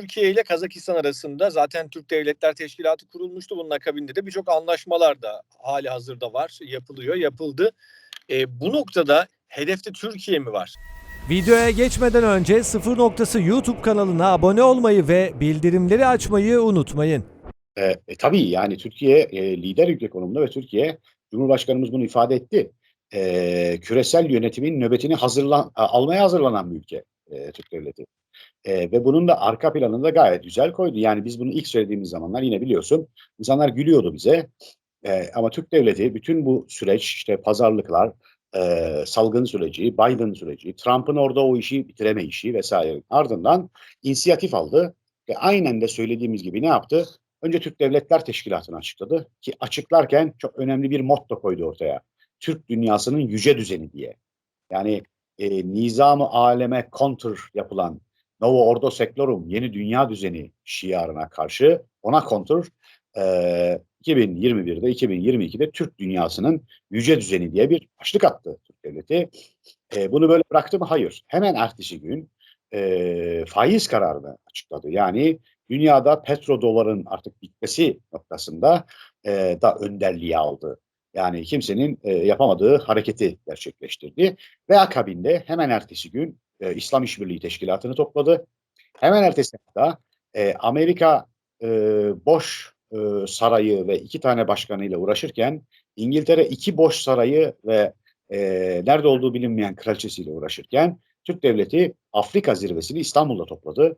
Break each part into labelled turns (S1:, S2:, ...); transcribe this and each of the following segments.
S1: Türkiye ile Kazakistan arasında zaten Türk Devletler Teşkilatı kurulmuştu. Bunun akabinde de birçok anlaşmalar da hali hazırda var, yapılıyor, yapıldı. E, bu noktada hedefte Türkiye mi var?
S2: Videoya geçmeden önce Sıfır Noktası YouTube kanalına abone olmayı ve bildirimleri açmayı unutmayın.
S3: E, e, tabii yani Türkiye e, lider ülke konumunda ve Türkiye Cumhurbaşkanımız bunu ifade etti. E, küresel yönetimin nöbetini hazırlan a- almaya hazırlanan bir ülke e, Türk devleti. E, ve bunun da arka planını da gayet güzel koydu. Yani biz bunu ilk söylediğimiz zamanlar yine biliyorsun insanlar gülüyordu bize. E, ama Türk devleti bütün bu süreç işte pazarlıklar, e, salgın süreci, Biden süreci, Trump'ın orada o işi bitireme işi vesaire ardından inisiyatif aldı ve aynen de söylediğimiz gibi ne yaptı? Önce Türk Devletler Teşkilatı'nı açıkladı ki açıklarken çok önemli bir motto koydu ortaya. Türk dünyasının yüce düzeni diye. Yani e, nizam-ı aleme counter yapılan Novo Ordo Seclorum yeni dünya düzeni şiarına karşı ona counter e, 2021'de 2022'de Türk dünyasının yüce düzeni diye bir başlık attı Türk Devleti. E, bunu böyle bıraktı mı? Hayır. Hemen ertesi gün e, faiz kararını açıkladı. Yani dünyada petrodoların artık bitmesi noktasında e, da önderliği aldı. Yani kimsenin e, yapamadığı hareketi gerçekleştirdi. Ve akabinde hemen ertesi gün e, İslam İşbirliği Teşkilatı'nı topladı. Hemen ertesi hafta e, Amerika e, boş e, sarayı ve iki tane başkanıyla uğraşırken İngiltere iki boş sarayı ve e, nerede olduğu bilinmeyen kraliçesiyle uğraşırken Türk Devleti Afrika zirvesini İstanbul'da topladı.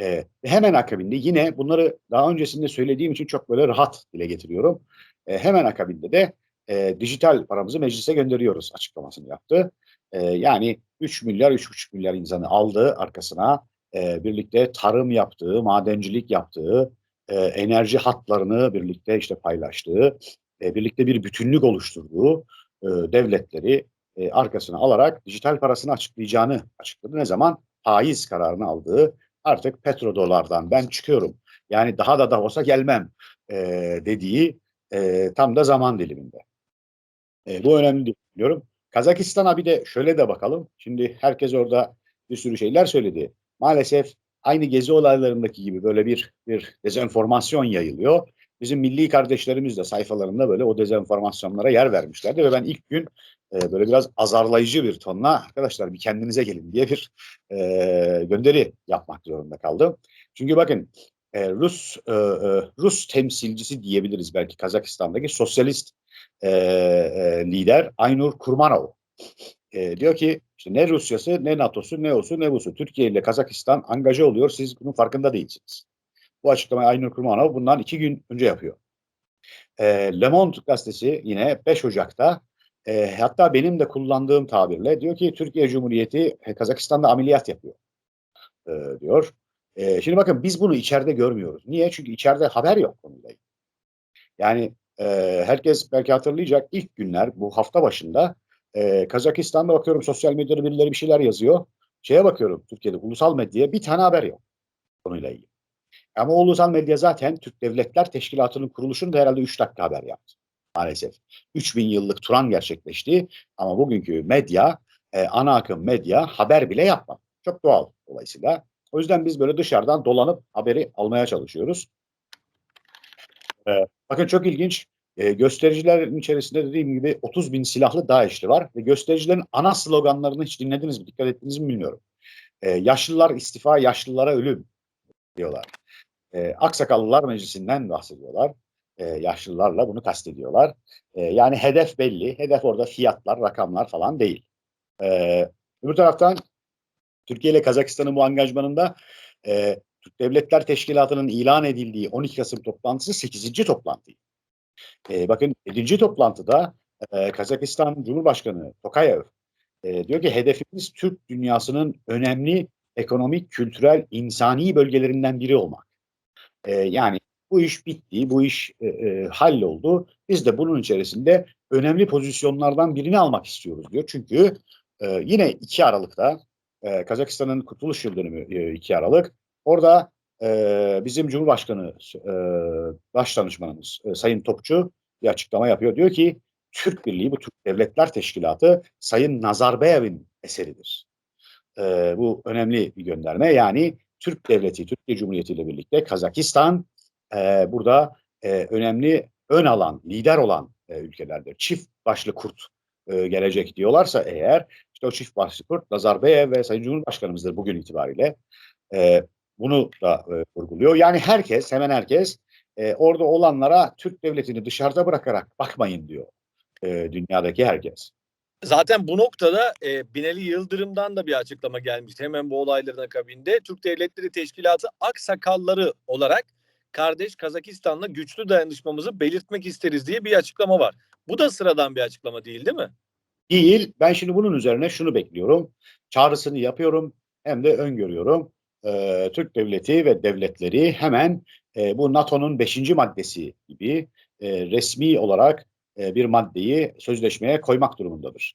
S3: E, hemen akabinde yine bunları daha öncesinde söylediğim için çok böyle rahat dile getiriyorum. E, hemen akabinde de e, dijital paramızı meclise gönderiyoruz açıklamasını yaptı. E, yani 3 milyar, 3,5 milyar insanı aldı arkasına. E, birlikte tarım yaptığı, madencilik yaptığı, e, enerji hatlarını birlikte işte paylaştığı, e, birlikte bir bütünlük oluşturduğu e, devletleri e, arkasına alarak dijital parasını açıklayacağını açıkladı. Ne zaman? Faiz kararını aldığı artık petrodolardan ben çıkıyorum. Yani daha da Davos'a gelmem e, dediği e, tam da zaman diliminde. E, bu önemli diyorum. Kazakistan'a bir de şöyle de bakalım. Şimdi herkes orada bir sürü şeyler söyledi. Maalesef aynı gezi olaylarındaki gibi böyle bir bir dezenformasyon yayılıyor. Bizim milli kardeşlerimiz de sayfalarında böyle o dezenformasyonlara yer vermişlerdi ve ben ilk gün e, böyle biraz azarlayıcı bir tonla arkadaşlar bir kendinize gelin diye bir e, gönderi yapmak zorunda kaldım. Çünkü bakın e, Rus e, e, Rus temsilcisi diyebiliriz belki Kazakistan'daki sosyalist e, e, lider Aynur Kurmanov e, diyor ki işte ne Rusya'sı ne NATO'su ne osu ne busu Türkiye ile Kazakistan angaja oluyor siz bunun farkında değilsiniz. Bu açıklamayı Aynur Kurmanov bundan iki gün önce yapıyor. E, Le Monde gazetesi yine 5 Ocak'ta e, hatta benim de kullandığım tabirle diyor ki Türkiye Cumhuriyeti e, Kazakistan'da ameliyat yapıyor e, diyor. E, şimdi bakın biz bunu içeride görmüyoruz. Niye? Çünkü içeride haber yok konuyla. Yani e, herkes belki hatırlayacak ilk günler bu hafta başında e, Kazakistan'da bakıyorum sosyal medyada birileri bir şeyler yazıyor. Şeye bakıyorum Türkiye'de ulusal medyaya bir tane haber yok konuyla ilgili. Ama ulusal medya zaten Türk Devletler Teşkilatı'nın kuruluşunda herhalde 3 dakika haber yaptı. Maalesef. 3000 yıllık Turan gerçekleşti ama bugünkü medya, e, ana akım medya haber bile yapmadı. Çok doğal dolayısıyla. O yüzden biz böyle dışarıdan dolanıp haberi almaya çalışıyoruz. E, bakın çok ilginç. E, göstericilerin içerisinde dediğim gibi 30 bin silahlı DAEŞ'li var ve göstericilerin ana sloganlarını hiç dinlediniz mi, dikkat ettiniz mi bilmiyorum. E, yaşlılar istifa, yaşlılara ölüm diyorlar. E, Aksakallılar Meclisi'nden bahsediyorlar. E, yaşlılarla bunu kastediyorlar. E, yani hedef belli. Hedef orada fiyatlar, rakamlar falan değil. E, öbür taraftan Türkiye ile Kazakistan'ın bu angajmanında e, Türk Devletler Teşkilatı'nın ilan edildiği 12 Kasım toplantısı 8. toplantı. E, bakın 7. toplantıda e, Kazakistan Cumhurbaşkanı Tokayev e, diyor ki hedefimiz Türk dünyasının önemli ekonomik, kültürel, insani bölgelerinden biri olmak. E, yani bu iş bitti, bu iş e, e, halloldu. Biz de bunun içerisinde önemli pozisyonlardan birini almak istiyoruz diyor. Çünkü e, yine 2 Aralık'ta e, Kazakistan'ın kurtuluş yıl dönümü e, 2 Aralık. Orada e, bizim Cumhurbaşkanı e, baş danışmanımız e, Sayın Topçu bir açıklama yapıyor. Diyor ki Türk Birliği, bu Türk Devletler Teşkilatı Sayın Nazarbayev'in eseridir. E, bu önemli bir gönderme. Yani Türk Devleti, Türkiye Cumhuriyeti ile birlikte Kazakistan e, burada e, önemli ön alan, lider olan e, ülkelerdir. Çift başlı kurt e, gelecek diyorlarsa eğer işte o çift başlı kurt Nazarbayev ve Sayın Cumhurbaşkanımızdır bugün itibariyle. E, bunu da e, vurguluyor. Yani herkes, hemen herkes e, orada olanlara Türk devletini dışarıda bırakarak bakmayın diyor e, dünyadaki herkes.
S1: Zaten bu noktada e, Binali Yıldırım'dan da bir açıklama gelmişti hemen bu olayların akabinde. Türk Devletleri Teşkilatı aksakalları olarak kardeş Kazakistan'la güçlü dayanışmamızı belirtmek isteriz diye bir açıklama var. Bu da sıradan bir açıklama değil değil mi?
S3: Değil. Ben şimdi bunun üzerine şunu bekliyorum. Çağrısını yapıyorum hem de öngörüyorum. Ee, Türk devleti ve devletleri hemen e, bu NATO'nun 5. maddesi gibi e, resmi olarak e, bir maddeyi sözleşmeye koymak durumundadır.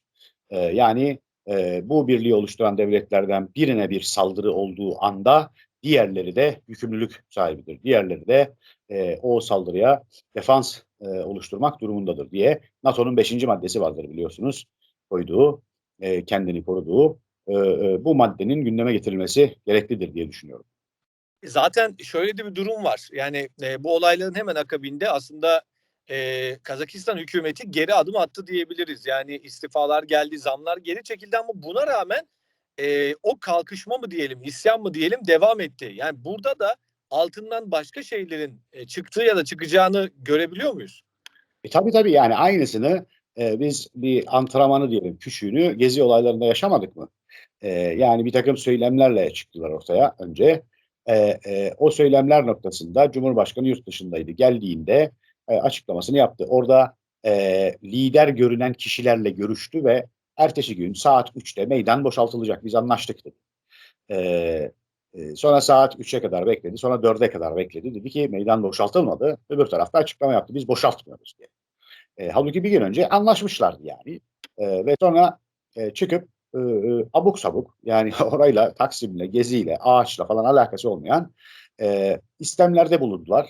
S3: E, yani e, bu birliği oluşturan devletlerden birine bir saldırı olduğu anda diğerleri de yükümlülük sahibidir. Diğerleri de e, o saldırıya defans e, oluşturmak durumundadır diye NATO'nun 5. maddesi vardır biliyorsunuz. Koyduğu, e, kendini koruduğu e, e, bu maddenin gündeme getirilmesi gereklidir diye düşünüyorum.
S1: Zaten şöyle de bir durum var. Yani e, bu olayların hemen akabinde aslında e, Kazakistan hükümeti geri adım attı diyebiliriz. Yani istifalar geldi, zamlar geri çekildi ama buna rağmen e, o kalkışma mı diyelim, isyan mı diyelim devam etti. Yani burada da altından başka şeylerin e, çıktığı ya da çıkacağını görebiliyor muyuz?
S3: E, tabii tabii yani aynısını e, biz bir antrenmanı diyelim küçüğünü gezi olaylarında yaşamadık mı? E, yani bir takım söylemlerle çıktılar ortaya önce. E, e, o söylemler noktasında Cumhurbaşkanı yurt dışındaydı. Geldiğinde e, açıklamasını yaptı. Orada e, lider görünen kişilerle görüştü ve ertesi gün saat 3'te meydan boşaltılacak. Biz anlaştık dedi. E, sonra saat 3'e kadar bekledi. Sonra 4'e kadar bekledi. Dedi ki meydan boşaltılmadı. Öbür tarafta açıklama yaptı. Biz boşaltmıyoruz diye. E, halbuki bir gün önce anlaşmışlardı yani. E, ve sonra e, çıkıp e, abuk sabuk yani orayla Taksim'le, Gezi'yle, Ağaç'la falan alakası olmayan e, istemlerde bulundular.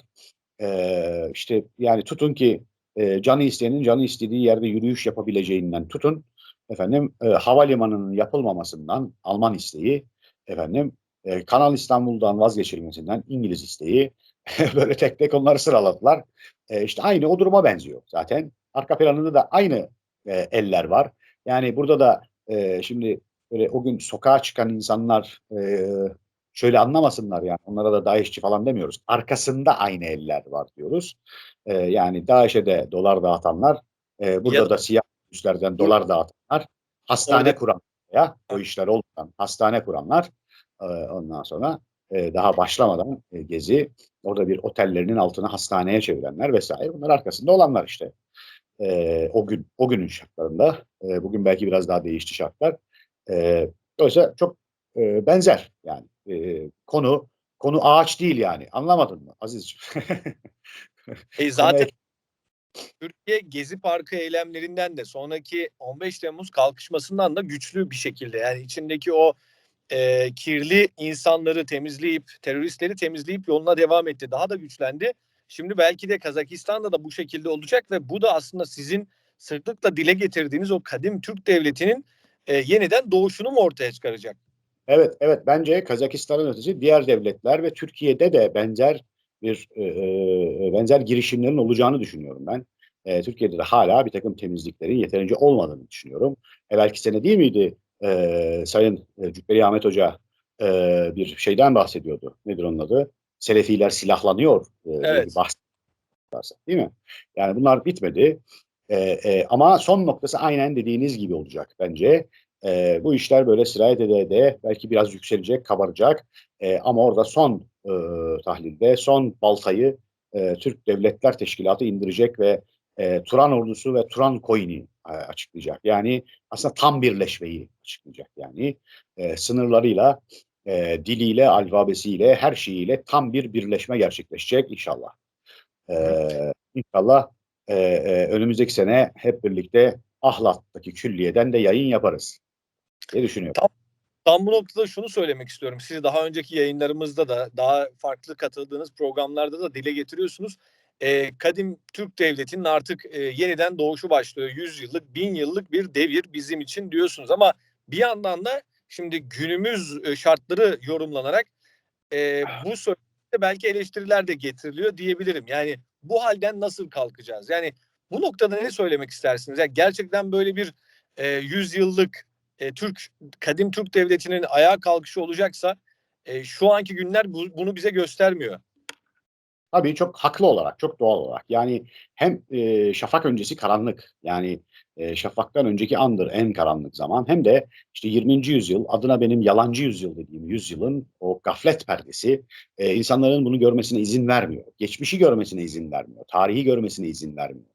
S3: E, işte yani tutun ki e, canı isteyenin canı istediği yerde yürüyüş yapabileceğinden tutun efendim e, havalimanının yapılmamasından Alman isteği efendim e, Kanal İstanbul'dan vazgeçilmesinden İngiliz isteği böyle tek tek onları sıraladılar. E, işte aynı o duruma benziyor zaten. Arka planında da aynı e, eller var. Yani burada da e, şimdi böyle o gün sokağa çıkan insanlar e, şöyle anlamasınlar yani onlara da DAEŞ'çi falan demiyoruz. Arkasında aynı eller var diyoruz. E, yani DAEŞ'e de dolar dağıtanlar, e, burada
S1: Ya-
S3: da siyah üstlerden dolar dağıtanlar, hastane
S1: Orada-
S3: kuran ya o işler olmadan hastane kuranlar e, ondan sonra e, daha başlamadan e, gezi orada bir otellerinin altını hastaneye çevirenler vesaire bunlar arkasında olanlar işte. E, o gün o günün şartlarında e, bugün belki biraz daha değişti şartlar. E, dolayısıyla çok e, benzer yani e, konu konu ağaç değil yani anlamadın mı Azizciğim?
S1: E, zaten Türkiye Gezi Parkı eylemlerinden de sonraki 15 Temmuz kalkışmasından da güçlü bir şekilde yani içindeki o e, kirli insanları temizleyip teröristleri temizleyip yoluna devam etti. Daha da güçlendi. Şimdi belki de Kazakistan'da da bu şekilde olacak ve bu da aslında sizin sıklıkla dile getirdiğiniz o kadim Türk devletinin e, yeniden doğuşunu mu ortaya çıkaracak?
S3: Evet, evet. Bence Kazakistan'ın ötesi diğer devletler ve Türkiye'de de benzer bir e, e, benzer girişimlerin olacağını düşünüyorum ben. E, Türkiye'de de hala bir takım temizliklerin yeterince olmadığını düşünüyorum. Evvelki sene değil miydi e, Sayın e, Cübbeli Ahmet Hoca e, bir şeyden bahsediyordu. Nedir onun adı? Selefiler silahlanıyor. E,
S1: Evet.
S3: bir bahs varsa, değil mi? Yani bunlar bitmedi. E, e, ama son noktası aynen dediğiniz gibi olacak bence. E, bu işler böyle sirayet ede ede belki biraz yükselecek, kabaracak. E, ama orada son e, tahlilde son baltayı e, Türk Devletler Teşkilatı indirecek ve e, Turan ordusu ve Turan coin'i açıklayacak. Yani aslında tam birleşmeyi açıklayacak. Yani e, sınırlarıyla, e, diliyle, alfabesiyle, her şeyiyle tam bir birleşme gerçekleşecek inşallah. E, inşallah e, e, önümüzdeki sene hep birlikte Ahlat'taki külliyeden de yayın yaparız diye düşünüyorum.
S1: Tam bu noktada şunu söylemek istiyorum. Siz daha önceki yayınlarımızda da daha farklı katıldığınız programlarda da dile getiriyorsunuz. Ee, kadim Türk Devleti'nin artık e, yeniden doğuşu başlıyor. 100 yıllık, 1000 yıllık bir devir bizim için diyorsunuz. Ama bir yandan da şimdi günümüz e, şartları yorumlanarak e, bu söylemde belki eleştiriler de getiriliyor diyebilirim. Yani bu halden nasıl kalkacağız? Yani bu noktada ne söylemek istersiniz? Yani gerçekten böyle bir e, 100 yıllık e, Türk kadim Türk devletinin ayağa kalkışı olacaksa e, şu anki günler bu- bunu bize göstermiyor.
S3: Tabii çok haklı olarak, çok doğal olarak. Yani hem e, şafak öncesi karanlık, yani e, şafaktan önceki andır en karanlık zaman. Hem de işte 20. yüzyıl, adına benim yalancı yüzyıl dediğim yüzyılın o gaflet perdesi e, insanların bunu görmesine izin vermiyor. Geçmişi görmesine izin vermiyor. Tarihi görmesine izin vermiyor.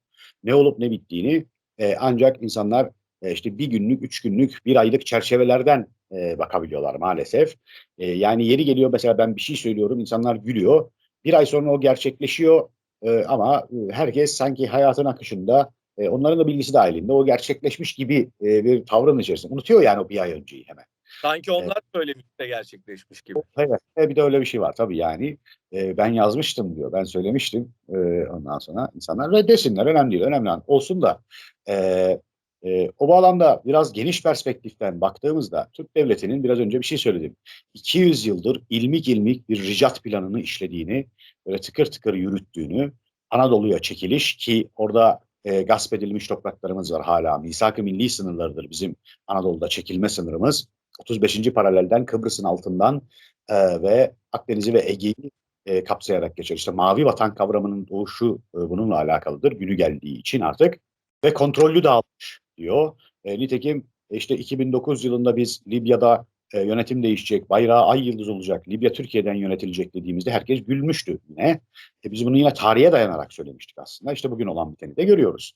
S3: Ne olup ne bittiğini e, ancak insanlar e, işte bir günlük, üç günlük, bir aylık çerçevelerden e, bakabiliyorlar maalesef. E, yani yeri geliyor mesela ben bir şey söylüyorum, insanlar gülüyor. Bir ay sonra o gerçekleşiyor e, ama herkes sanki hayatın akışında e, onların da bilgisi dahilinde o gerçekleşmiş gibi e, bir tavrın içerisinde. Unutuyor yani o bir ay önceyi hemen.
S1: Sanki onlar söylemiş de gerçekleşmiş gibi.
S3: Evet, e, bir de öyle bir şey var tabii yani. E, ben yazmıştım diyor, ben söylemiştim. E, ondan sonra insanlar reddesinler, önemli değil, önemli olan olsun da. E, e, o bağlamda biraz geniş perspektiften baktığımızda Türk Devleti'nin biraz önce bir şey söyledim. 200 yıldır ilmik ilmik bir ricat planını işlediğini, böyle tıkır tıkır yürüttüğünü, Anadolu'ya çekiliş ki orada e, gasp edilmiş topraklarımız var hala. Misak-ı milli sınırlarıdır bizim Anadolu'da çekilme sınırımız. 35. paralelden Kıbrıs'ın altından e, ve Akdeniz'i ve Ege'yi e, kapsayarak geçer. İşte mavi vatan kavramının doğuşu e, bununla alakalıdır. Günü geldiği için artık ve kontrollü dağılmış diyor. E, nitekim işte 2009 yılında biz Libya'da e, yönetim değişecek, bayrağı ay yıldız olacak, Libya Türkiye'den yönetilecek dediğimizde herkes gülmüştü yine. E, biz bunu yine tarihe dayanarak söylemiştik aslında. İşte bugün olan biteni de görüyoruz.